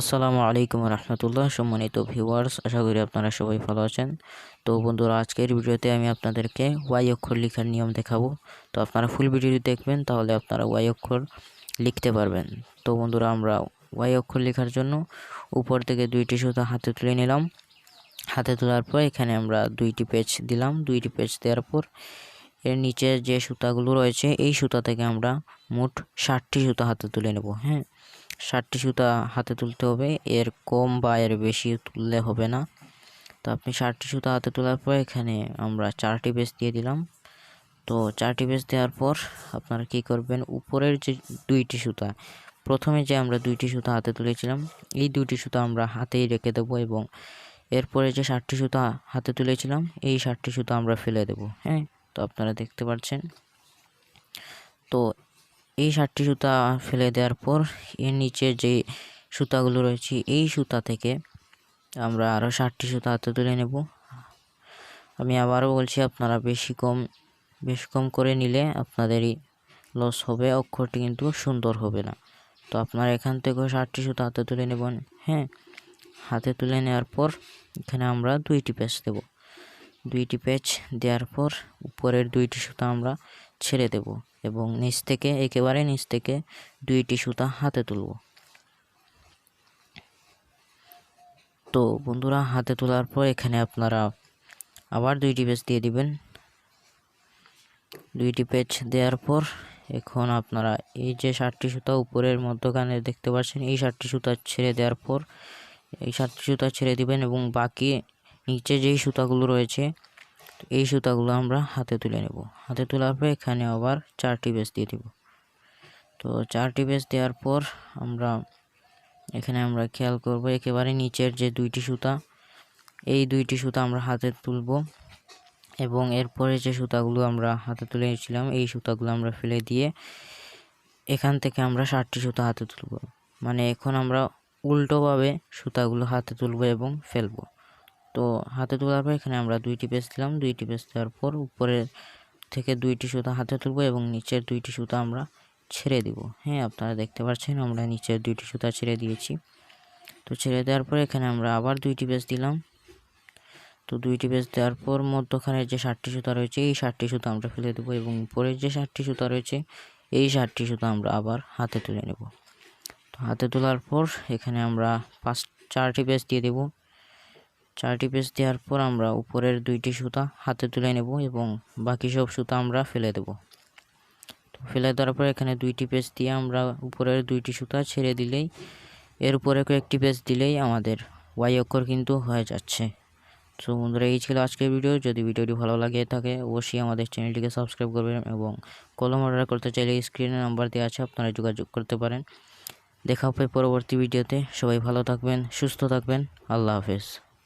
আসসালামু আলাইকুম রহমতুল্লাহ, সম্মানিত ভিউয়ার্স আশা করি আপনারা সবাই ভালো আছেন। তো বন্ধুরা, আজকের ভিডিওতে আমি আপনাদেরকে ওয়াই অক্ষর লেখার নিয়ম দেখাবো। তো আপনারা ফুল ভিডিওটি দেখবেন, তাহলে আপনারা ওয়াই অক্ষর লিখতে পারবেন। তো বন্ধুরা, আমরা ওয়াই অক্ষর লেখার জন্য উপর থেকে দুইটি সুতা হাতে তুলে নিলাম। হাতে তোলার পর এখানে আমরা দুইটি পেজ দিলাম। দুইটি পেজ দেওয়ার পর এর নিচে যে সুতাগুলো রয়েছে, এই সুতা থেকে আমরা মোট ষাটটি সুতা হাতে তুলে নেব হ্যাঁ? ষাটটি সুতা হাতে তুলতে হবে। এর কম বা এর বেশি তুললে হবে না। তো আপনি ষাটটি সুতা হাতে তোলার পর এখানে আমরা চারটি বেস দিয়ে দিলাম। তো চারটি বেস দেওয়ার পর আপনারা কি করবেন, উপরের যে দুইটি সুতা, প্রথমে যে আমরা দুইটি সুতা হাতে তুলেছিলাম, এই দুইটি সুতা আমরা হাতেই রেখে দেবো এবং এরপরে যে ষাটটি সুতা হাতে তুলেছিলাম, এই ষাটটি সুতা আমরা ফেলে দেব। হ্যাঁ তো আপনারা দেখতে পাচ্ছেন। তো এই ষাটটি সুতা ফেলে দেওয়ার পর এর নিচে যে সুতাগুলো রয়েছে, এই সুতা থেকে আমরা আরও ষাটটি সুতা হাতে তুলে নেব। আমি আবারও বলছি, আপনারা বেশি কম বেশি কম করে নিলে আপনাদেরই লস হবে, অক্ষরটি কিন্তু সুন্দর হবে না। তো আপনারা এখান থেকেও ষাটটি সুতা হাতে তুলে নেবেন। হ্যাঁ হাতে তুলে নেওয়ার পর এখানে আমরা দুইটি পেজ দেব। দুইটি পেজ দেওয়ার পর উপরের দুইটি সুতা আমরা ছেড়ে দেব। এবং নিচ থেকে, একেবারে নিচ থেকে দুইটি সুতা হাতে তুলব। তো বন্ধুরা, হাতে তোলার পর এখানে আপনারা আবার দুইটি পেজ দিয়ে দিবেন। দুইটি পেজ দেওয়ার পর এখন আপনারা এই যে ষাটটি সুতা উপরের মধ্যখানে দেখতে পাচ্ছেন, এই ষাটটি সুতা ছেড়ে দেওয়ার পর এই ষাটটি সুতা ছেড়ে দিবেন এবং বাকি নিচে যেই সুতাগুলো রয়েছে এই সুতাগুলো আমরা হাতে তুলে নেব। হাতে তোলার পর এখানে আবার চারটি বেস দিয়ে দিব। তো চারটি বেস দেওয়ার পর আমরা, এখানে আমরা খেয়াল করব একেবারে নিচের যে দুইটি সুতা, এই দুইটি সুতা আমরা হাতে তুলব এবং এরপরে যে সুতাগুলো আমরা হাতে তুলেছিলাম এই সুতাগুলো আমরা ফেলে দিয়ে এখান থেকে আমরা ষাটটি সুতা হাতে তুলব। মানে এখন আমরা উল্টোভাবে সুতাগুলো হাতে তুলব এবং ফেলব। তো হাতে তোলার পর এখানে আমরা দুইটি পেস দিলাম। দুইটি পেস দেওয়ার পর উপরের থেকে দুইটি সুতা হাতে তুলব এবং নিচের দুইটি সুতা আমরা ছেড়ে দিব। হ্যাঁ আপনারা দেখতে পাচ্ছেন আমরা নিচের দুইটি সুতা ছেড়ে দিয়েছি। তো ছেড়ে দেওয়ার পর এখানে আমরা আবার দুইটি পেস দিলাম। তো দুইটি পেস দেওয়ার পর মধ্যখানের যে ষাটটি সুতা রয়েছে, এই ষাটটি সুতা আমরা ফেলে দেবো এবং উপরের যে ষাটটি সুতা রয়েছে, এই ষাটটি সুতা আমরা আবার হাতে তুলে নেব। তো হাতে তোলার পর এখানে আমরা পাঁচ, চারটি পেস দিয়ে দেবো। চারটি পেজ দেওয়ার পর আমরা উপরের দুইটি সুতা হাতে তুলে নেব এবং বাকি সব সুতা আমরা ফেলে দেব। তো ফেলে দেওয়ার পর এখানে দুইটি পেজ দিয়ে আমরা উপরের দুইটি সুতা ছেড়ে দিলেই, এর উপরে কয়েকটি পেজ দিলেই আমাদের ওয়াই অক্ষর কিন্তু হয়ে যাচ্ছে। তো বন্ধুরা, এই ছিল আজকের ভিডিও যদি ভিডিওটি ভালো লাগে থাকে, অবশ্যই আমাদের চ্যানেলটিকে সাবস্ক্রাইব করবেন এবং কলম অর্ডার করতে চাইলে স্ক্রিনে নাম্বার দেওয়া আছে, আপনারা যোগাযোগ করতে পারেন। দেখা হবে পরবর্তী ভিডিওতে সবাই ভালো থাকবেন, সুস্থ থাকবেন। আল্লাহ হাফেজ।